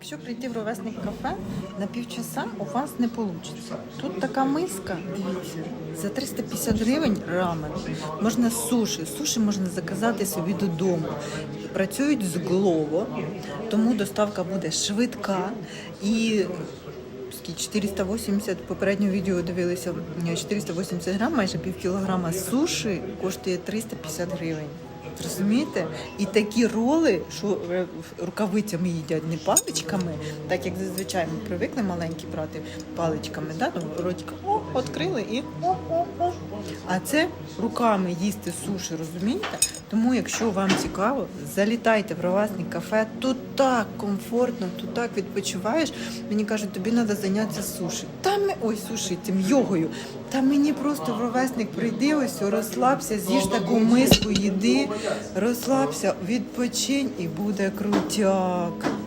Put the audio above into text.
Якщо прийти в ровесник кафе на півчаса, у вас не вийде. Тут така миска, дивіться, за 350 гривень рамен. Можна суші. Суші можна заказати собі додому. Працюють з Glovo, тому доставка буде швидка і скільки 480, попереднє відео дивилися, 480 грам, майже пів кілограма суші коштує 350 гривень. Розумієте? І такі роли, що е, рукавицями їдять не паличками, так як зазвичай ми привикли маленькі брати паличками, да? ротика о, відкрили і. А це руками їсти суші, розумієте? Тому, якщо вам цікаво, залітайте в ровесник кафе. Тут так комфортно, тут так відпочиваєш. Мені кажуть, тобі треба зайнятися суші. Та ми ой, суші, цим йогою. Та мені просто в ровесник прийди, ось розслабся, з'їж таку миску їди, розслабся, відпочинь і буде крутяк.